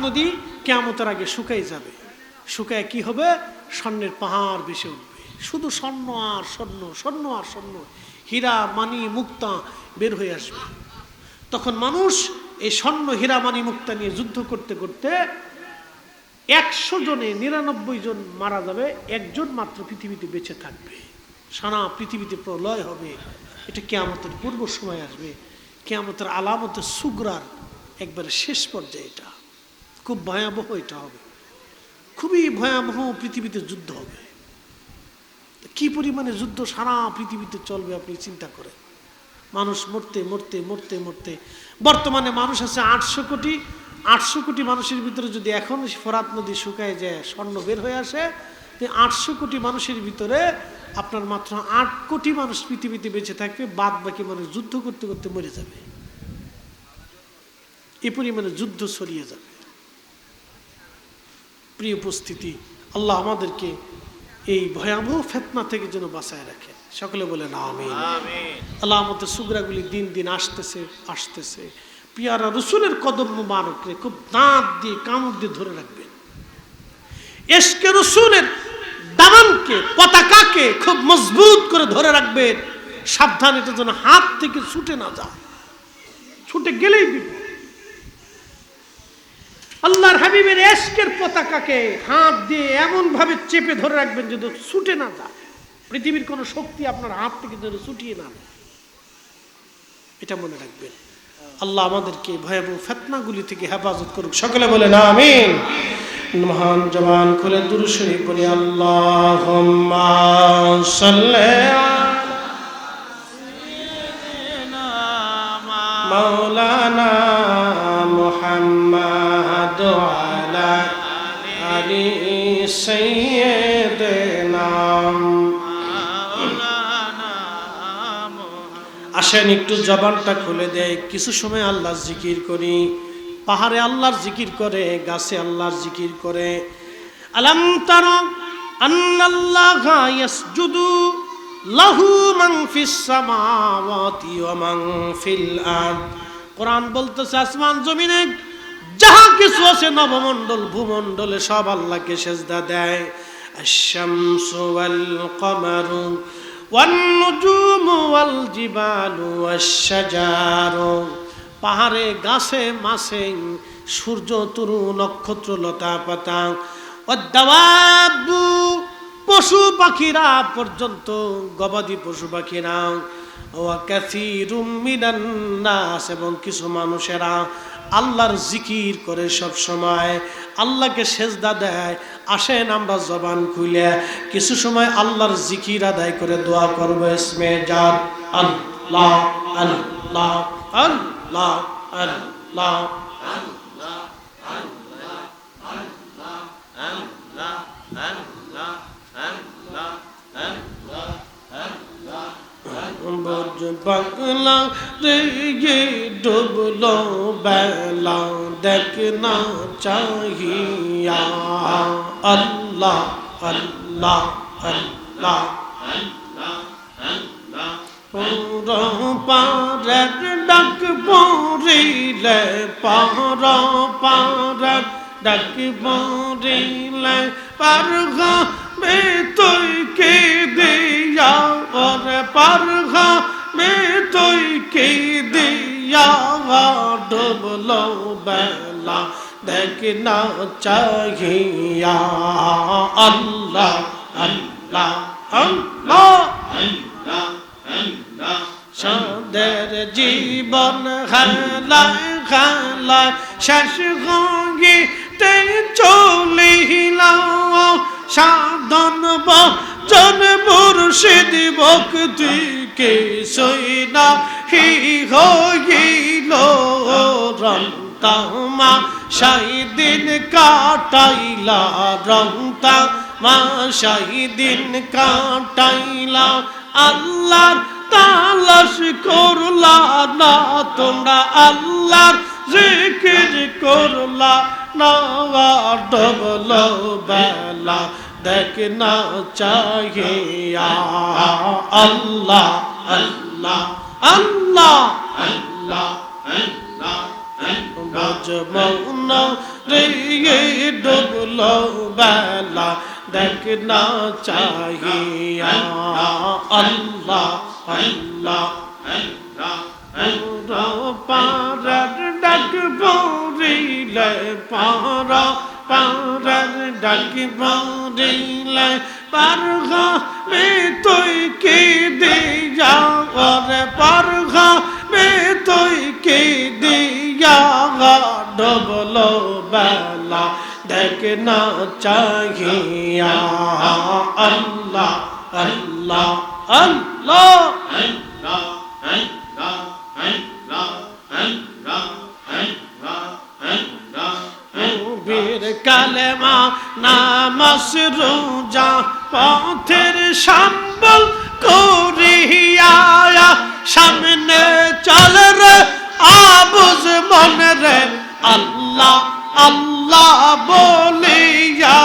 নদী কেয়ামতের আগে শুকাই যাবে। শুকায় কি হবে? স্বর্ণের পাহাড় ভেসে উঠবে। শুধু স্বর্ণ আর স্বর্ণ স্বর্ণ আর স্বর্ণ। হীরা, মানি, মুক্তা বের হয়ে আসবে। তখন মানুষ এই স্বর্ণ, হীরা, মানি, মুক্তা নিয়ে যুদ্ধ করতে করতে একশো জনে, নিরানব্বই জন মারা যাবে। একজন মাত্র পৃথিবীতে বেঁচে থাকবে। সারা পৃথিবীতে প্রলয় হবে। এটা কেয়ামতের পূর্ব সময় আসবে। কেয়ামতের আলামতের সুগ্রার একবারে শেষ পর্যায়ে এটা। খুব ভয়াবহ এটা হবে। খুবই ভয়াবহ পৃথিবীতে যুদ্ধ হবে। কি পরিমাণে যুদ্ধ সারা পৃথিবীতে চলবে আপনি চিন্তা করেন। মানুষ মরতে মরতে মরতে মরতে। বর্তমানে মানুষ আছে আটশো কোটি। আটশো কোটি মানুষের ভিতরে যদি এখন ফরাত নদী শুকায় যায়, স্বর্ণ বের হয়ে আসে আটশো কোটি মানুষের ভিতরে আপনার মাত্র আট কোটি মানুষ পৃথিবীতে বেঁচে থাকবে বাদ বাকি মানুষ যুদ্ধ করতে করতে মরে যাবে। এ পরিমাণে যুদ্ধ ছড়িয়ে যাবে। প্রিয় উপস্থিতি আল্লাহ আমাদেরকে এই ভয়াবহ ফেতনা থেকে যেন বাঁচায় রাখে। সকলে বলে না আমি আল্লাহ আমাদের সুগরাগুলি দিন দিন আসতেছে আসতেছে। পিয়ারা রসুলের কদম মুবারকরে খুব দাঁত দিয়ে কামড় দিয়ে ধরে রাখবেন। এসকে রসুলের দামানকে পতাকাকে খুব মজবুত করে ধরে রাখবেন। সাবধান এটা যেন হাত থেকে ছুটে না যায়। ছুটে গেলেই বিপদ আল্লাহর হাবিবের এশকের পতাকাকে হাত দিয়ে এমনভাবে চেপে ধরে রাখবেন যদি ছুটে না যায়। পৃথিবীর কোনো শক্তি আপনার হাত থেকে ধরে ছুটিয়ে না এটা মনে রাখবেন। আল্লাহ আমাদেরকে ভয়াবহ ফেতনাগুলি থেকে হেফাজত করুক। সকলে বলে না আমি মহান জবান খুলে দুরু শরীফ বলি আল্লাহ সাল্লাহ سيدنا আসেন একটু জবানটা খুলে দেয় কিছু সময় আল্লাহর জিকির করি পাহাড়ে আল্লাহর জিকির করে গাছে আল্লাহর জিকির করে আলম তারা আন্নাল্লাহা ইয়াসজুদু লাহু মান ফিস সামাওয়াতি ওয়া মান ফিল আরদ কোরআন বলতেছে আসমান জমিনে যাহা কিছু আছে নবমণ্ডল, ভূমণ্ডলে সব আল্লাহকে সেজদা দেয়। কমারু ওয়ান নুজুমু ওয়াল জিবালু পাহাড়ে, গাছে, মাছে, সূর্য, তরু, নক্ষত্র, লতা, পাতা। ওয়াদ-দাওয়াবু পশু পাখিরা পর্যন্ত, গবাদি পশু পাখিরা। ওয়াকাসিরুম মিনান নাস এবং কিছু মানুষেরা আল্লাহর জিকির করে সব সময়। আল্লাহকে সেজদা দেয়। আসেন আমরা জবান খুলে। কিছু সময় আল্লাহর জিকির আদায় করে দোয়া করব, ইসমে জান আল্লাহ আল্লাহ আল্লাহ আল্লাহ। বজ বাংলা রে ডুবলো বেলা। দেখনা চাহিয়া। আল্লাহ আল্লাহ আল্লাহ পর পারের ডাক পড়িলে পর পারের ডাক মরিলে পার মে তুই কে দিয়া? ওর পার মে তুই কে দিয়া? ডুবল বেলা, দেখ না চাহিয়া। আল্লাহ আল্লাহ আল্লাহ আল্লাহ আল্লাহ। সাদের জীবন খালা খালা শেষ গঙ্গি গঙ্গিতে চলিল সাধন বচন মুর্শিদ ভক্তিকে সইনা হি হইল। রন্তামা সাই দিন কাটাইলা রন্তা মা সাই দিন কাটাইলা। আল্লাহর তালাশ করলা না, তোমরা আল্লাহর জিকির করলা। না ডবল বেলা দেখনা চাহিয়া আল্লাহ আল্লাহ আল্লাহ আল্লাহ আল্লাহ বজমৌন রে ডুবলো বেলা দেখ না চাহিয়া আল্লাহ আল্লাহ পারার ডাক পড়িলে পারা, পারার ডাক পড়িলে পারঘা মে তুই কি দিয়া ওরে পারঘা মে তুই কি দিয়া ডবলো বেলা দেখ না চাহিয়া আল্লাহ আল্লাহ আল্লাহ। বীর কালেমা নামাস রোজা পথের সম্বল করিয়া সামনে চল রে আবুজ মনে রে। আল্লাহ আল্লাহ বলিয়া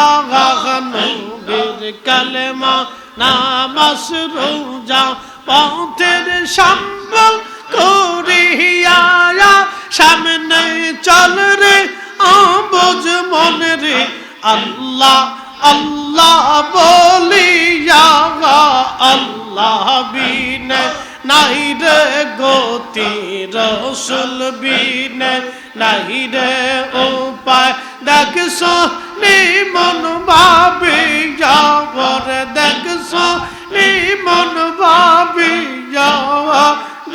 নবীর কালেমা নামাস রোজা পথের সম্বল করিয়া সামনে চল রে আবুজ মনে রে। আল্লাহ আল্লাহ বলিয়া আল্লাহ বিনে নাই রে গতি রসুল বিনে নাই রে উপায়। দেখছ নিমন ভাবি, যাওয়ার দেখছ নিমন ভাবি যাওয়া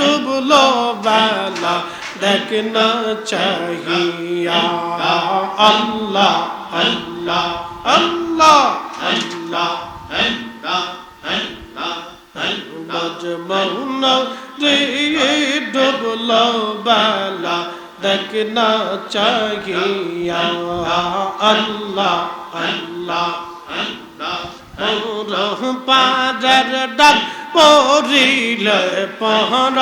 ডুবলো বেলা দেখ না চাহিয়া আল্লাহ আল্লাহ আল্লাহ আল্লাহ বজমৌন রে ডুবলো বেলা দেখ না চাহিয়া আল্লাহ আল্লাহ রহ পাহাড় ডাক পড়িলে পহর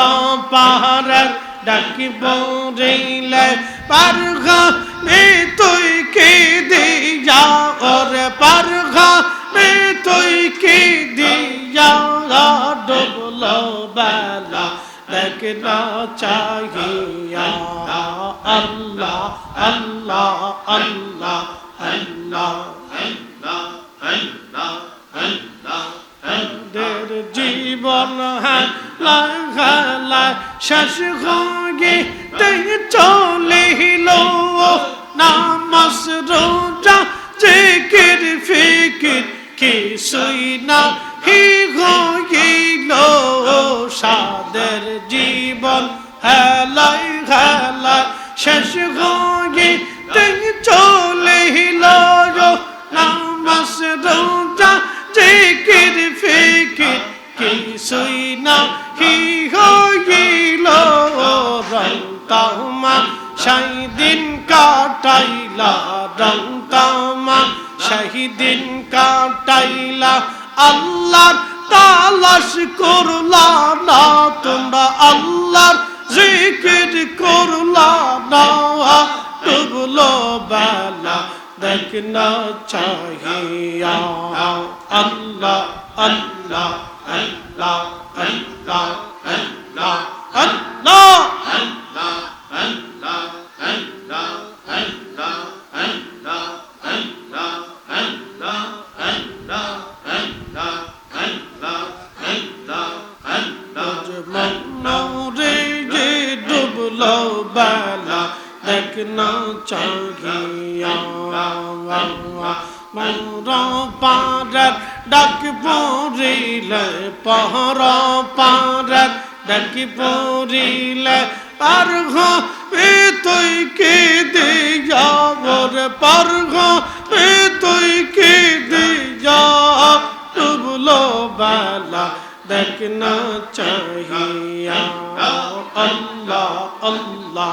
পাহাড় ডাকি পড়িলে পারঘা মে তুই কে দিয়া? ওরে পারঘা মে তুই কে দিয়া? ডুবল বেলা, দেখ না চাহিয়া। আল্লাহ আল্লাহ আল্লাহ আল্লাহ। দের জীবন হালায় শেষ তাই চলিল। নামাজ, রোজা, জিকির, ফিকির কিছুই না হি হইল। সাদের জীবন হেলায় হেলায় শেষ হয়ে কিছুই না হি হইল রং তামা শাহিদিন কাটাইলা রং তামা শাহিদিন কাটাইলা আল্লাহর তালাশ করলা না তোমরা আল্লাহর জিকির করলা না ডুবলো বেলা দেখ না চাহিয়া। আল্লাহ আল্লাহ আল্লাহ আল্লাহ আল্লাহ আল্লাহ মৌরে না চাহিয়া মৌর পাড়ার ডাক পড়িলে পহর পাড়ার ডাক পড়িলে পার ঘে তুই কে দিয়া বরে পার ঘে তুই কে দিয়া ডুবলো বেলা দেখ না চাহিয়া আল্লাহ আল্লাহ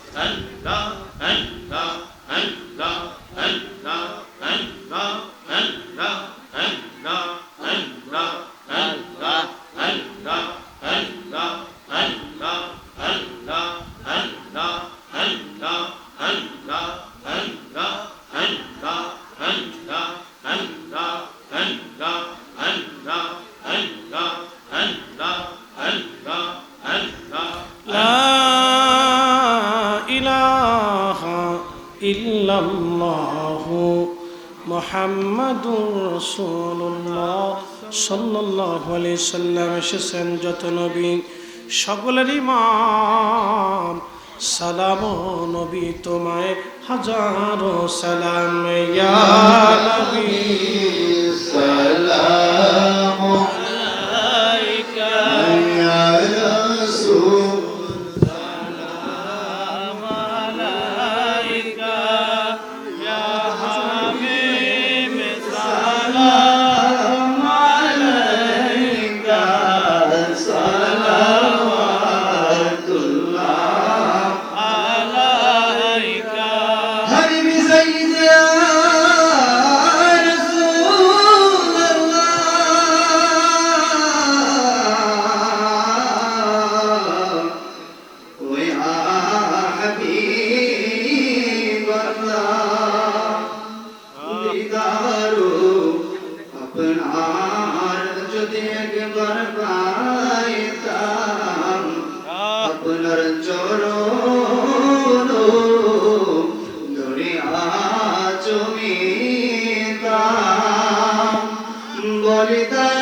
মোহাম্মদুর রসুল্লাহ সাল্লাহ আলি সাল্লাম এসেছেন যত নবী সকলেরই মাম সালাম নবী, তোমায় হাজারো সালাম। ইয়া নবী। বলিদান